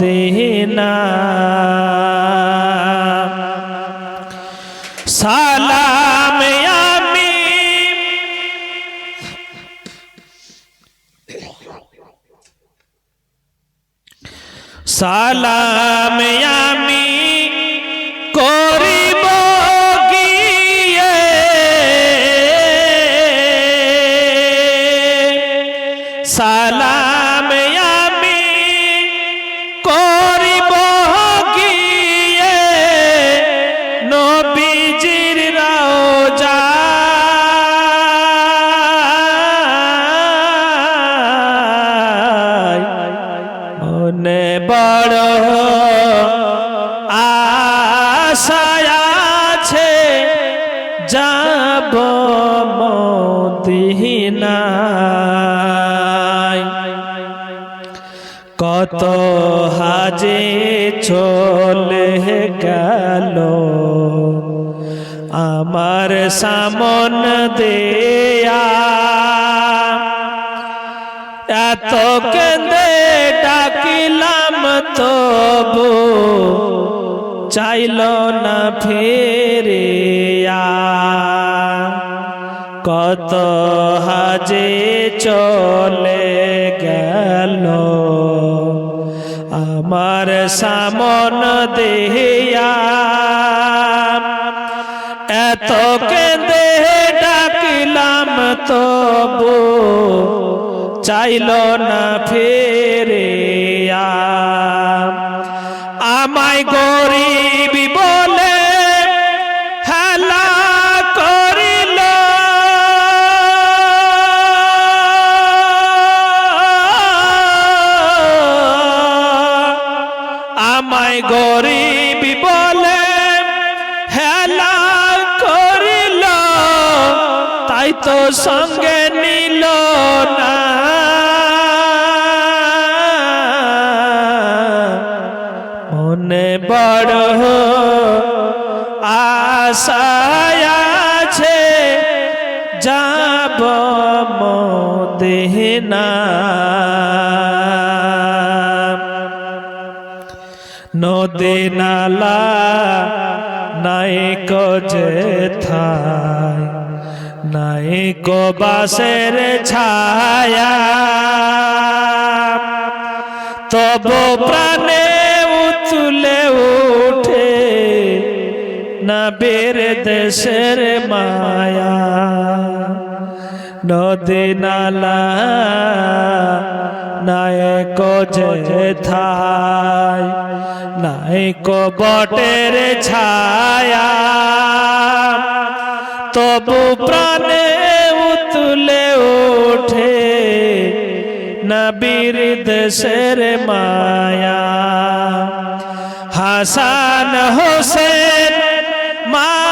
Medina সালাম আমি সালাম আমি করিব গিয়ে। সালাম মদিনায় কত হাজে চলে গেল। আমার সামন দেয়া। এত কেঁদে ডাকিলাম তবু, চাইল না ফেরিয়া কত হাজে চলে গেল। আমার সামন দেহিয়া এত কেঁদে ডাকিলাম তবু চাইল না ফেরিয়া। আমায় গরিব বলে আমায় গরিব বলে হেলা করিল, তাই তো সঙ্গে নিল না। মনে বড় আশায় আছে, যাব মদিনা। নদী নালা নাই যে থায় নাই কো বাসের ছায়া। তবু প্রাণে উতুলে উঠে নবীর দেশের মায়া। নদী নালা নায়ক যে থায় নায়ক বটের ছায়া। তবু প্রাণে উতলে ওঠে নবীর দেশের মায়া। হাসান হোসেন মা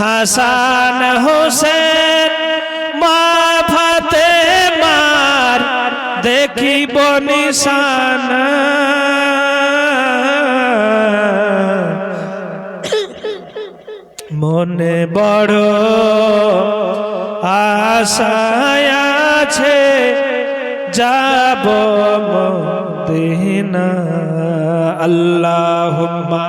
হাসান হোসেন মা ফাতে মার দেখিব নিশান। মনে বড় আশায় আছে যাব মদিনা। আল্লাহুম্মা।